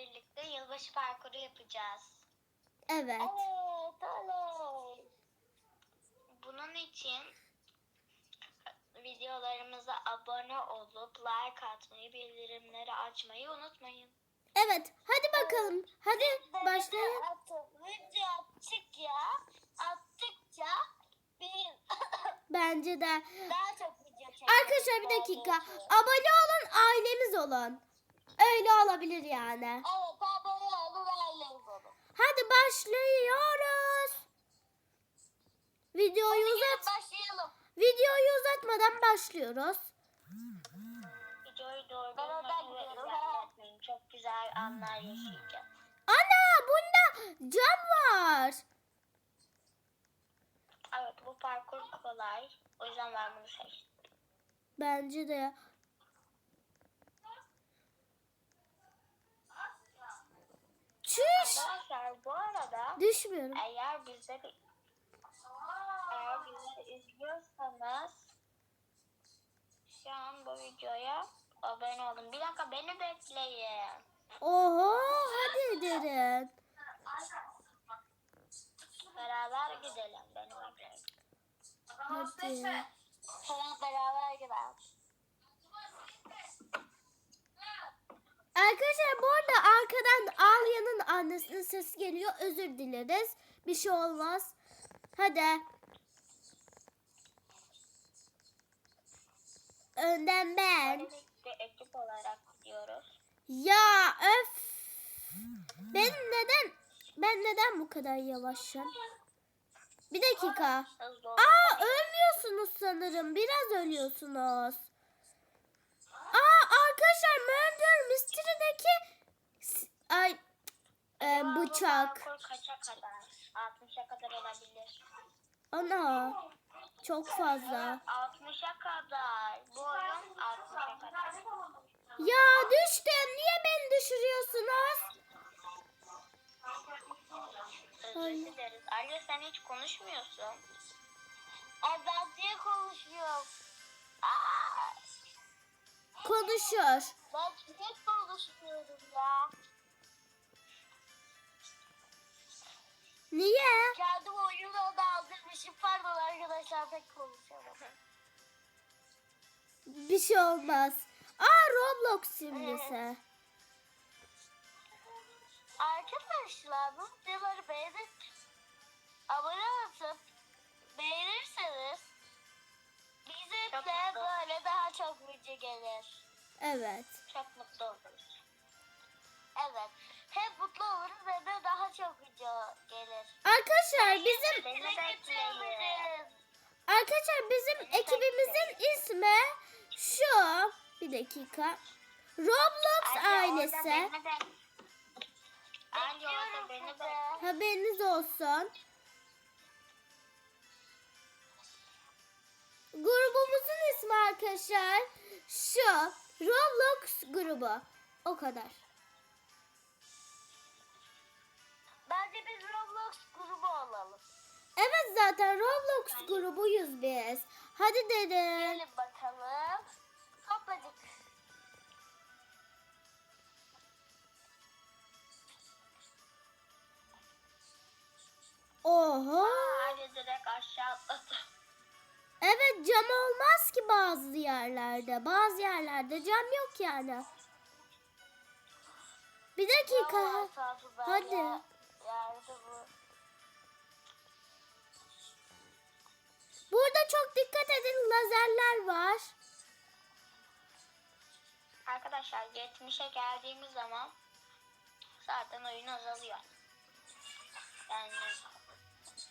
birlikte yılbaşı parkuru yapacağız. Evet. Evet, oley. Bunun için videolarımıza abone olup like atmayı, bildirimleri açmayı unutmayın. Evet. Hadi bakalım. Hadi başlayalım. Video attık ya. Attıkça bir Bence de. daha çok video çekeriz. Arkadaşlar bir dakika. Abone olun, ailemiz olun. Öyle olabilir yani. Evet, abone olun, aileniz olun. Hadi başlıyoruz. Videoyu Hadi gelin uzat. başlayalım. Videoyu uzatmadan başlıyoruz. Videoyu ve gidiyorum. izlemeyi Çok güzel anlar yaşayacağız. Ana bunda cam var. Evet bu parkur kolay. O yüzden ben bunu seçtim. Bence de. Arkadaşlar bu arada Düşmüyorum. eğer bize eğer bizi izliyorsanız şu an bu videoya abone olun. Bir dakika beni bekleyin. Oho hadi edelim. Beraber gidelim. Beni bekleyin. Hadi. Beraber gidelim. Arkadaşlar bu arada arkadan Alya'nın annesinin sesi geliyor. Özür dileriz. Bir şey olmaz. Hadi. Önden ben. Ekip olarak gidiyoruz. Ya öf. Ben neden ben neden bu kadar yavaşım? Bir dakika. Aa ölmüyorsunuz sanırım. Biraz ölüyorsunuz. Aa arkadaşlar S- ay e, bıçak. kaça kadar? 60'a kadar olabilir. Ana çok fazla. 60'a kadar. Bu oyun 60'a kadar. Ya düştüm. Niye beni düşürüyorsunuz? Özür dileriz. Sen hiç konuşmuyorsun. Ben diye konuşuyorum. Aa, Konuşuyor. ben tek konuşmuyorum ya. Niye? Kendim oyunu da aldırmışım. Pardon arkadaşlar pek konuşamam. Bir şey olmaz. Aa Roblox simgesi. Arkadaşlar bu videoları beğenip abone olup beğenirseniz bize de çok video gelir. Evet. Çok mutlu oluruz. Evet. Hem mutlu oluruz ve de daha çok video gelir. Arkadaşlar bizim Beni bekleyin. Arkadaşlar bizim ekibimizin ismi şu. Bir dakika. Roblox ailesi. Bekliyorum sizi. de. Haberiniz olsun. Grubumuzun ismi arkadaşlar şu. Roblox grubu. O kadar. Bence biz Roblox grubu olalım. Evet zaten Roblox grubuyuz biz. Hadi dedim. Gelin bakalım. Hoplacık. Oho. Ali direkt aşağı atladı. Evet cam olmaz ki bazı yerlerde. Bazı yerlerde cam yok yani. Bir dakika. Vallahi Hadi. Ya. Burada çok dikkat edin lazerler var. Arkadaşlar 70'e geldiğimiz zaman zaten oyun azalıyor. Yani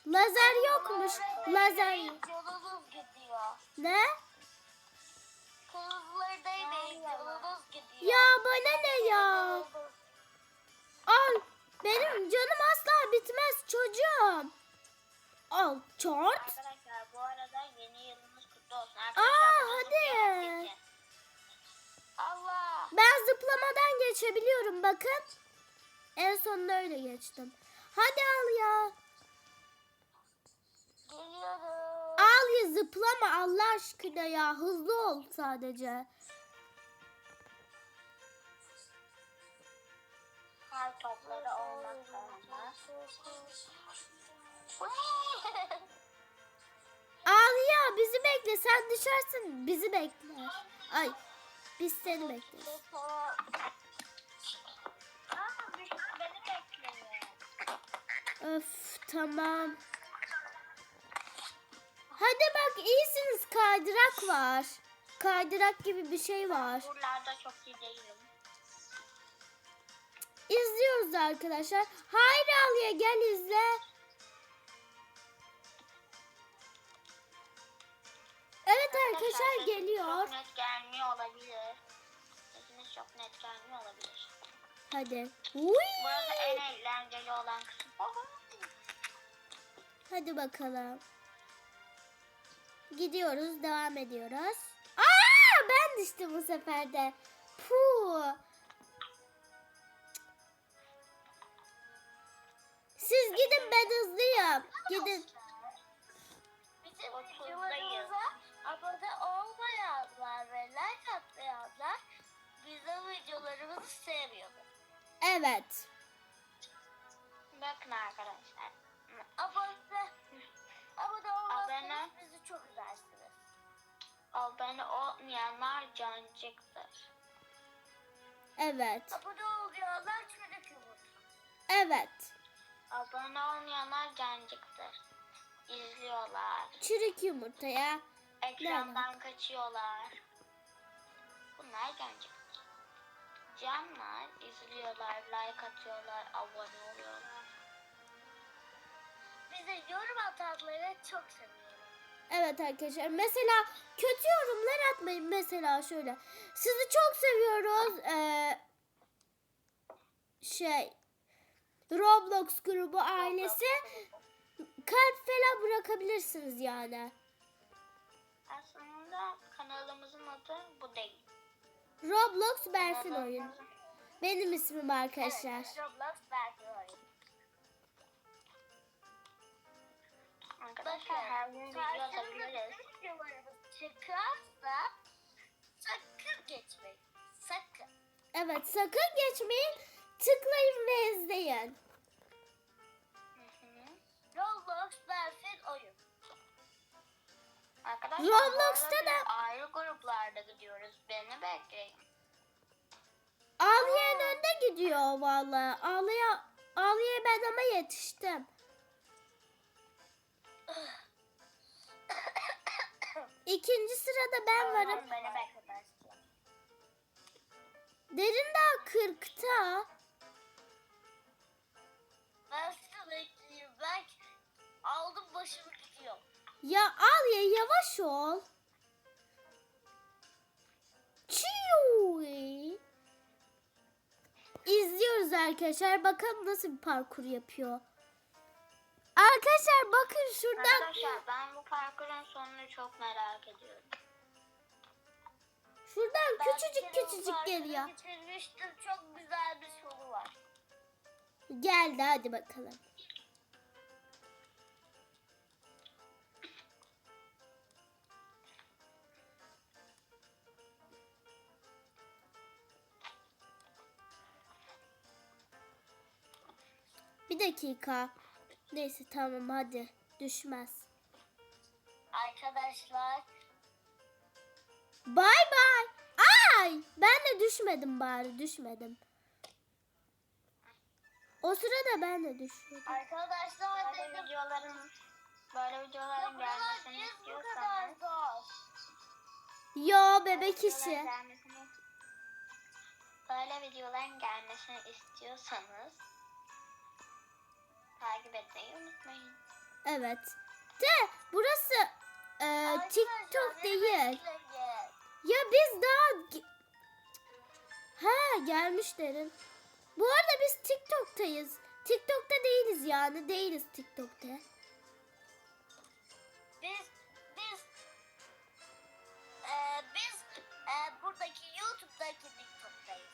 Lazer yokmuş. Lazer yok. Yolunuz gidiyor. Ne? Kırmızıları değmeyin. Yolunuz gidiyor. Ya bana ne ya? Al. Benim canım asla bitmez çocuğum. Al. Çort. arkadaşlar bu arada yeni yılınız kutlu olsun. Aa, hadi. Allah. Ben zıplamadan geçebiliyorum bakın. En sonunda öyle geçtim. Hadi al ya. Geliyorum. Al ya zıplama Allah aşkına ya. Hızlı ol sadece. Kar topları olmak zorunda. Ağlıyor bizi bekle sen düşersin bizi bekler. Ay biz seni bekleriz. Öf tamam. İyisiniz kaydırak var. Kaydırak gibi bir şey var. Buralarda çok iyi değilim. İzliyoruz arkadaşlar. Hayri Aliye gel izle. Evet arkadaşlar geliyor. Çok net gelmiyor olabilir. Sesiniz çok net gelmiyor olabilir. Hadi. Uy. Burası en eğlenceli olan kısım. Hadi bakalım. Gidiyoruz, devam ediyoruz. Aa, ben düştüm bu sefer de. Puh. Siz gidin ben hızlıyım. Gidin. Bizim videolarımıza abone olmayanlar ve like atmayanlar bizim videolarımızı sevmiyorlar. Evet. Bakın arkadaşlar. Abone, abone olmazsanız Abone. bizi çok üzersiniz. Abone olmayanlar cancıktır. Evet. Abone olmayanlar çocuk yumurta. Evet. Abone olmayanlar cancıktır. İzliyorlar. Çürük yumurtaya. Ekrandan kaçıyorlar. Bunlar cancık. Canlar izliyorlar, like atıyorlar, abone oluyorlar. Bize yorum atanları çok seviyorum. Evet arkadaşlar. Mesela kötü yorumlar atmayın. Mesela şöyle. Sizi çok seviyoruz. Ee, şey Roblox grubu ailesi kalp falan bırakabilirsiniz yani. Aslında kanalımızın adı bu değil. Roblox Berfin oyun. Benim ismim arkadaşlar. Evet, Roblox belki Arkadaşlar her gün video atabiliriz. videolarımız çıkarsa sakın geçmeyin. Sakın. Evet sakın geçmeyin. Tıklayın ve izleyin. Roblox Belfin oyun. Arkadaşlar Roblox'ta da- ayrı gruplarda gidiyoruz. Beni bekleyin. Ağlayan önde gidiyor vallahi. Ağlaya ağlaya ben ama yetiştim. İkinci sırada ben varım. Derin daha 40'ta. Ben sizi bekleyeyim. Ben aldım başımı gidiyorum. Ya al ya yavaş ol. Çiuy. İzliyoruz arkadaşlar. Bakalım nasıl bir parkur yapıyor. Arkadaşlar bakın şuradan. Arkadaşlar ben bu parkurun sonunu çok merak ediyorum. Şuradan Ben küçücük küçücük geliyor. Bitirmiştim. Çok güzel bir sonu var. Geldi hadi bakalım. Bir dakika. Neyse tamam hadi. Düşmez. Arkadaşlar Bay bay. Ay ben de düşmedim bari düşmedim. O sırada ben de düşüyordum. Arkadaşlar Böyle dedim. videoların böyle videoların gelmesini niye bu kadar istiyorsanız zor? Yo bebek işi. böyle videoların gelmesini istiyorsanız takip etmeyi unutmayın. Evet. De burası e, Arkadaşlar, TikTok değil. Ya biz daha... Ha gelmiş derin. Bu arada biz TikTok'tayız. TikTok'ta değiliz yani. Değiliz TikTok'ta. Biz biz eee biz eee buradaki YouTube'daki TikTok'tayız.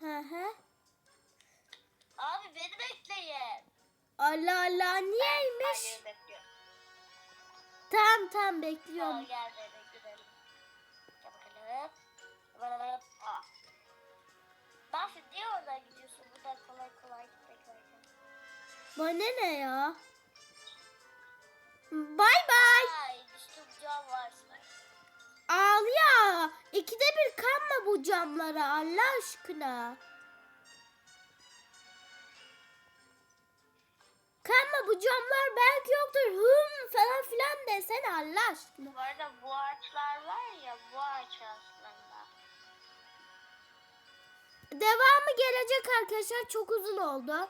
Hı hı. Abi beni bekleyin. Allah Allah niyeymiş? Hayır bekliyorum. Tamam tamam bekliyorum. gel bebek gidelim. Gel bakalım. Bakalım. Aa. Bak niye oradan gidiyorsun? Buradan Bana ne ya? Bay bay. Ay düştüm cam varsa. Ağlıyor. İkide bir kanma bu camlara Allah aşkına. Kanma bu camlar belki yoktur. Hım falan filan desene Allah aşkına. Bu arada bu ağaçlar var ya bu ağaç aslında. Devamı gelecek arkadaşlar. Çok uzun oldu.